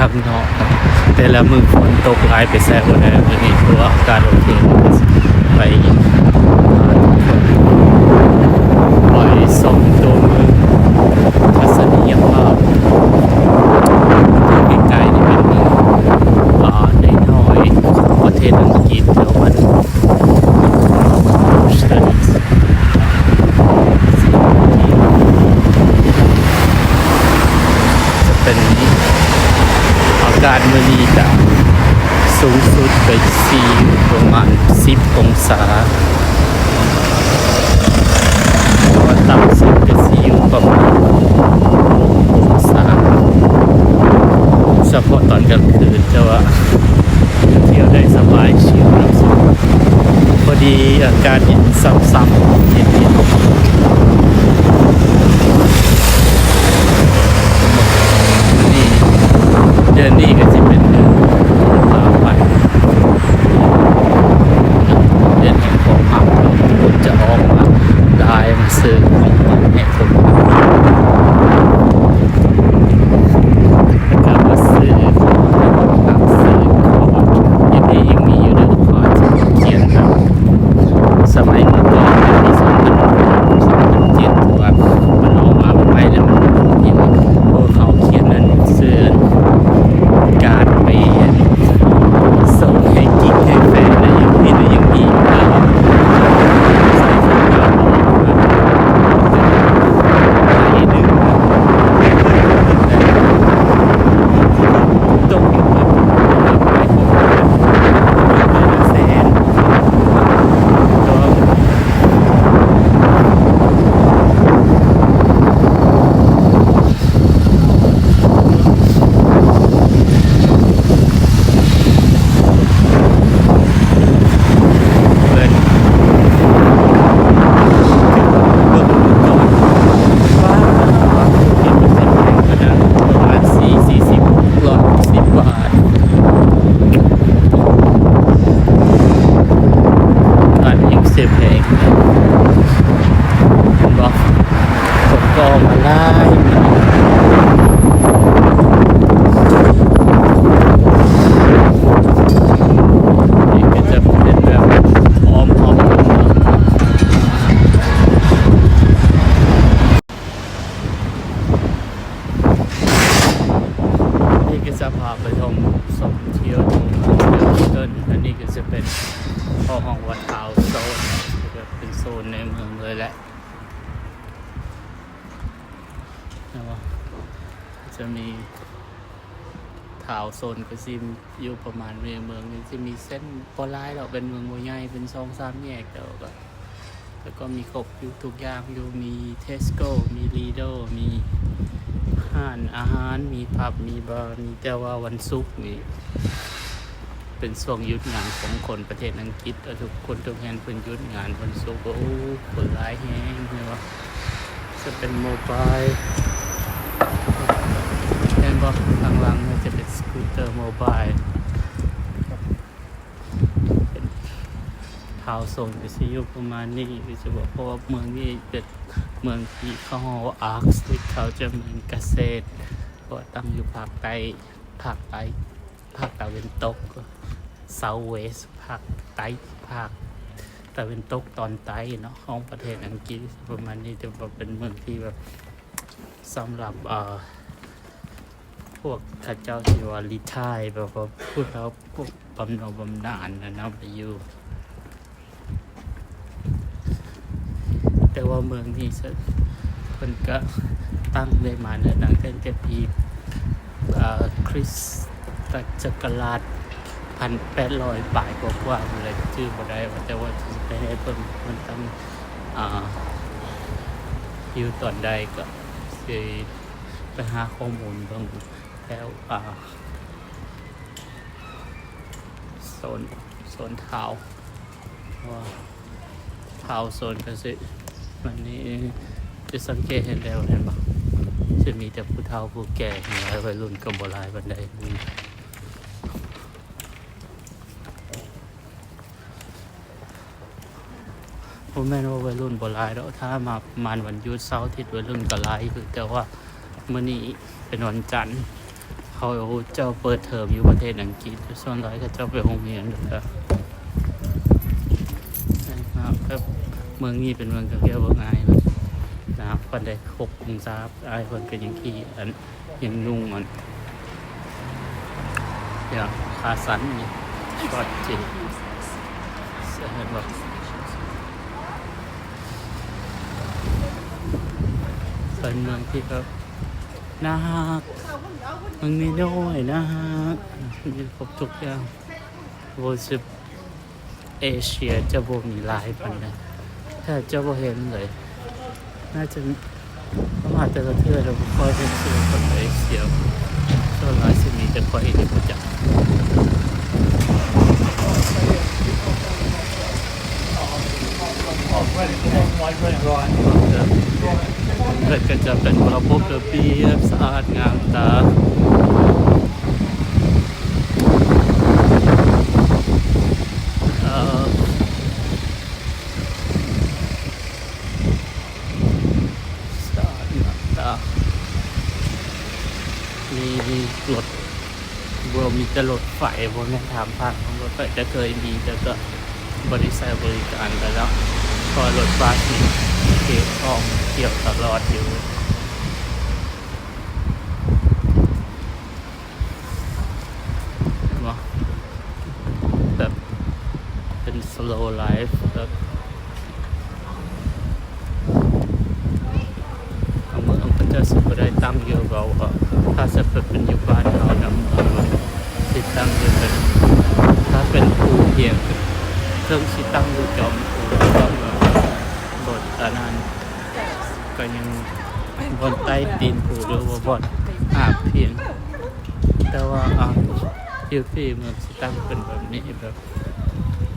เล่นางนอกแต่ละมือฝนตกหลายไปแซ่บเลยวันนี้เพราะอากาศโอเคไปปล่อยส่งตัวมือทัศนียภาพใกล้ๆนี่เป็นเมืองอ่าในน้อยๆของประเทศอังกฤษแต่ว่ามัน studies จะเป็นอากาศมือนีจะสูงสุดไปสี่ประมาณ 10 องศาพราะว่าต่ำสุดก็สิอยู่ประมาณ6องศาเฉพาะตอนกลางคืนจะว่าเที่ยวได้สบายชิลสุดพอดีอากาศเย็นซ้ำๆ โซนก็ซิมอยู่ประมาณเมืองเมืองนี้จะมีเส้นโบราณเราเป็นเมืองโมใหญ่เป็นสองสามแยกแต่ว่าก็ แล้วก็มีครบอยู่ทุกอย่างอยู่มีเทสโก้มีลีโดมีห้านอาหารมีผับมีบาร์มีแต่ว่าวันศุกร์นี่เป็นช่วงยุดงานของคนประเทศอังกฤษแล้วทุกคนทุกแห่งเป็นยุดงานวันศุกร์ก็โอ้คนร้ายแห้งเลยว่าจะเป็นโมบายเห็นบอกข้างหลังมันจะเป็น บายเป็นทาวน์โซนก็สิอยู่ประมาณนี้ก็จะบอกเพราะว่าเมืองนี้เป็นเมืองที่เขาอาร์คสติเขาจะเมืองเกษตรเพราะตั้งอยู่ภาคใต้ภาคใต้ภาคตะวันตกเซาเวสภาคใต้ภาคตะวันตกตอนใต้เนาะของประเทศอังกฤษประมาณนี้จะบอกเป็นเมืองที่แบบสำหรับเอ่อ พวกข้าเจ้าที่ว่าลิทายแบบว่าพูดแล้วพวกบำนาบำนาญนะนะไปอยู่ แต่ว่าเมืองนี้สเพิ่นก็ตั้งได้มาเนี่ยตั้งแต่ปีคริสตจักราชพันแปดร้อยปลายกว่าๆอะไรชื่อบ่ได้แต่ว่าที่ไปให้เพิ่นมันตั้งอ่าอยู่ตอนใดก็สิไปหาข้อมูลเบิ่ง แล้วอ่าโซนโซนเท้าว่าเท้าโซนก็สิวันนี้จะสังเกตเห็นแล้วเห็นปะจะมีแต่ผู้เฒ่าผู้แก่เนี่ยวัยรุ่นกับโบราณบันไดมีผมแม่นว่าวัยรุ่นบลายแล้วถ้ามาประมาณวันยุดเสาร์อาทิตย์วัยรุ่นก็ลายคือแต่ว่ามื้อนี้เป็นวันจันทร์ เขาเจ้าเปิดเทอมอยู่ประเทศอังกฤษส่วนใหญ่ก็เจ้าไปโรงเรียนนะครับครับครับเมืองนี้เป็นเมืองท่องเที่ยวบ่ง่านะนะครับคนได้หกองศาอายคนก็ยังขี้อันยังนุ่งอันอย่างขาสันนี่ช็อตจริงเสียแบบเป็นเมืองที่แบบ น่าฮักเมันมีน้อยน่าฮักมีครบทุกอย่างโวสิบเอเชียจะบ่มีหลายปันนะถ้าจะบ่เห็นเลย น่าจะประมาณแต่ละเทือเราค่อยเห็นชื่อคนเอเชียส่วนหลายสิมีแต่ค่อยที่รู้จัก เกิดก็จะเป็นระบบระเบียบสะอาดงามตาสะอาดงามตามีรถบรมีแต่รถไฟบนแม่นทางผ่านของรถไฟจะเคยมีแต่ก็บริษัทบริการไปแล้ว พอรถบัสนี่เก็บออกเกี่ยวตลอดอยู่เนาะแบบเป็น slow life แบบเมืองก็จะสุดได้ตั้งอยู่เราถ้าจะเป็นอยู่บ้านเรานำเมืองที่ตั้งอยู่เป็นถ้าเป็นภูเพียงเครื่องที่ตั้งอยู่จอมภูก็บ ตานั้นก็ยังบนใต้ตีนภูหรือว่าบนอาบเพียง แต่ว่าอ่ายูฟี่เมืองสิตั้งเป็นแบบนี้แบบ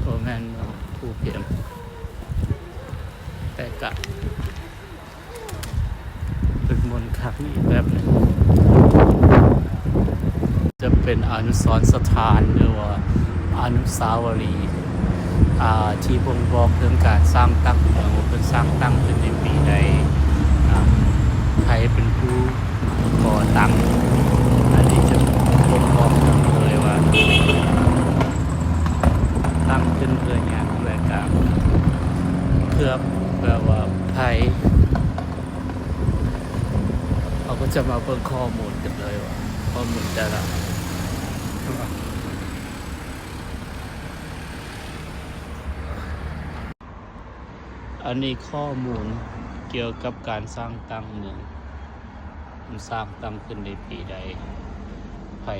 โอแมนเมืองภูเพียง แต่กะเป็นมนต์ครั้งอีกแบบนึงจะเป็นอนุสรสถานหรือว่าอนุสาวรีย์ ที่บ่งบอกถึงการสร้างตั้งเมืองว่าเป็นสร้างตั้งขึ้นในปีใดใครเป็นผู้ก่อตั้งอันนี้จะบ่งบอกเลยว่า ตั้งขึ้นเพื่ออยางเพื่อการเพื่อแบบว่าภัยเขาก็จะมาเบิ่งข้อมูลกันเลยว่าข้อมูลแต่ละ อันนี้ข้อมูลเกี่ยวกับการสร้างตั้งเมือง มันสร้างตั้งขึ้นในปีใดใคร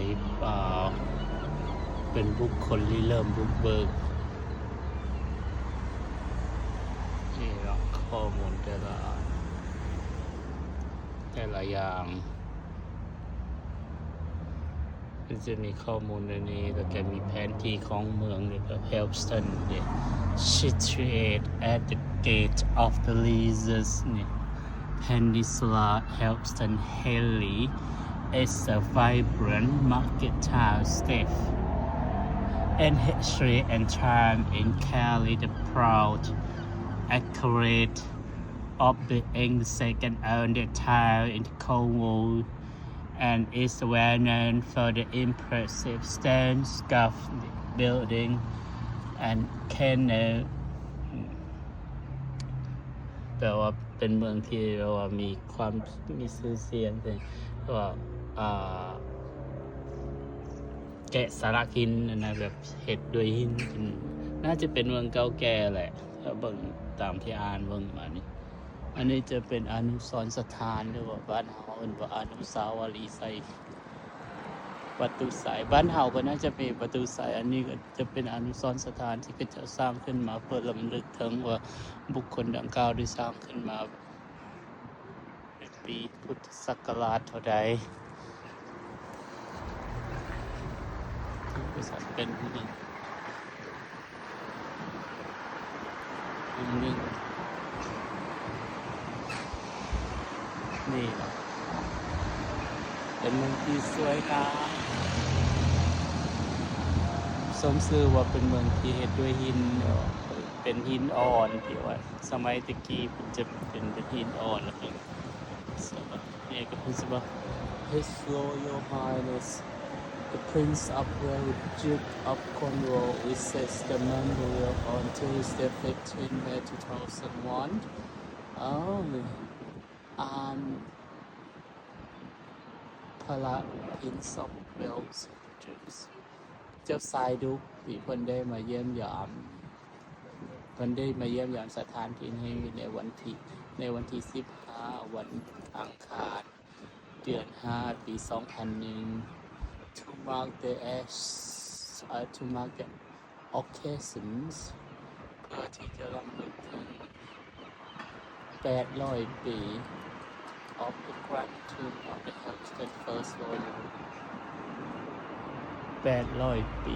อ่าเป็นบุคคลที่เริ่มบุกเบิกนี่ละข้อมูลแต่ละแต่ละอย่าง ก็จะมีข้อมูลในนี้แล้วก็มีแผนที่ของเมืองนี่ก็ Helpston เนี่ย situate at the gate of the Leases นี่ Peninsula Helpston Haley is a vibrant market town state and history and charm in Cali the proud accurate of being the second only town in Cornwall And is well known for the impressive stone scuff building and canal แปลว่าเป็นเมืองที่แปลว่ามีความมีชื่อเสียงเป็นว่าแกะสลักหินนะแบบเห็ดด้วยหินนน่าจะเป็นเมืองเก่าแก่แหละถ้าเบิ่งตามที่อ่านเบิ่งมานี่ อันนี้จะเป็นอนุสรสถานหรือว่าบ้านเฮาเอิ้นว่าอนุสาวรีย์ไซประตูสายบ้านเฮาก็น่าจะมีประตูสาย อันนี้ก็จะเป็นอนุสรสถานที่ก็จะสร้างขึ้นมาเพื่อลำลึกถึงว่าบุคคลดังกล่าวได้สร้างขึ้นมาในปีพุทธศักราชเท่าใดบริษัทเป็นหนึ่งหนึ่ง นี่ เป็นเมืองที่สวยงามสมชื่อว่าเป็นเมืองที่เฮ็ดด้วยหิน เป็นหินอ่อนที่ว่า สมัยตะกี้มันจะเป็นเป็นหินอ่อนแล้วเป็นนี่ก็เพิ่นสิว่า His Royal Highness the Prince of Wales Duke of Cornwall receives the memorial on Tuesday 15 May 2001 oh um พระ Prince of Wales Dukes เจ้าชายดุกที่เพิ่นได้มาเยี่ยมยามเพิ่นได้มาเยี่ยมยามสถานที่นี้ในวันที่ในวันที่ 15 วันอังคาร เดือน 5 ปี 2001 to mark the as uh, to mark the occasions เพื่อที่จะรำลึกถึง 800ปี of the grand tomb of the Hampstead First Royal 800ปี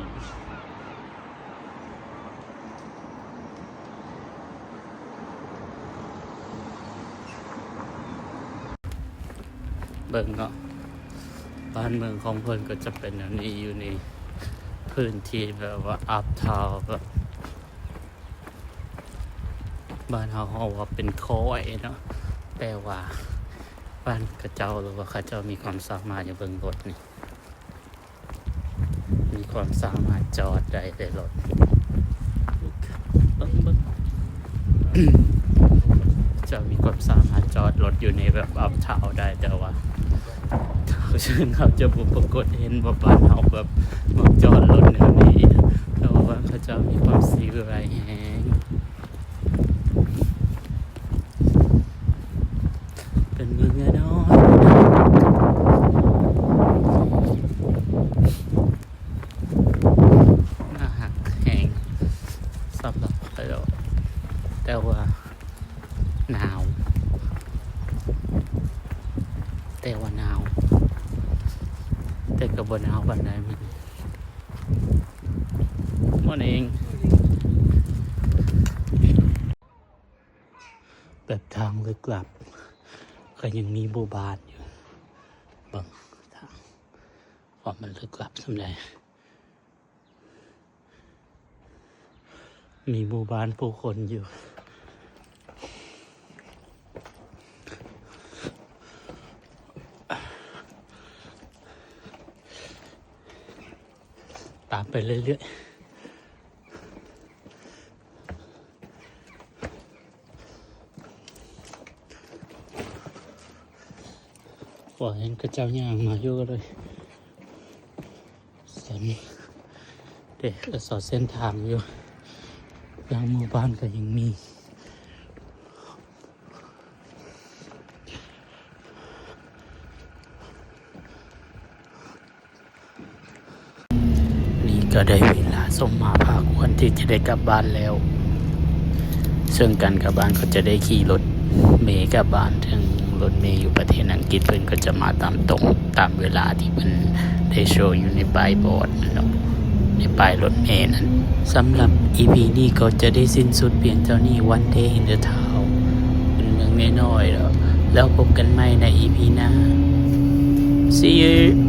เบิ่งเนาะบ้านเมืองของเพิ่อนก็จะเป็นอันนี้อยู่ในพื้นที่แบบว่าอัพทาวแบบ บ้านเฮาเฮาว่าเป็นโค้อยเนาะแปลว่า บ้านกระเจ้าหรือว่าเขาเจ้ามีความสามารถอย่างเบิ่งรถนี่ มีความสามารถจอดได้ในรถเบิ่งเบิ่งจะมีความสามารถจอดรถอยู่ในแบบอัพทาวได้แต่ว่าเขาชื่อเขาจะบุปรากฏเห็นว่าบ้านเขาแบบมาจอดรถแนวนี้แต่ว่าบ้านเขาจะมีความสีไรแหงเป็นเมืองน้อยน่าหักแหงสำหรับใครเรา แต่ว่าหนาว แต่ว่าหนาว แต่กับบนหนาววันใดมันมันเอง แบบทางเลึกลับ ก็ยังมีบูบานอยู่บังทางว่ามันลึกลับสำหรับมีบูบานผู้คนอยู่ ตามไป เรื่อยๆว่าเห็นกระเจ้าย่างมาอยู่ก็เลยเส้นเด็กก็สอดเส้นทางอยู่ยางหมู่บ้านก็ยังมี นี่ ก็ได้เวลาสมมาภาควรที่จะได้กลับบ้านแล้ว ซึ่งการกลับบ้านก็จะได้ขี่รถเมย์กลับบ้านถึงรถเมย์อยู่ประเทศอังกฤษเพิ่อนก็จะมาตามตรงตามเวลาที่มันได้โชว์อยู่ในป้ายบอร์ดนั่นเนาะในป้ายรถเมย์นั้นสำหรับ EP นี้ก็จะได้สิ้นสุดเพียงเท่านี้ One Day in the Town เป็นเมืองน้อยๆแล้วแล้วพบกันใหม่ใน EP หน้า See you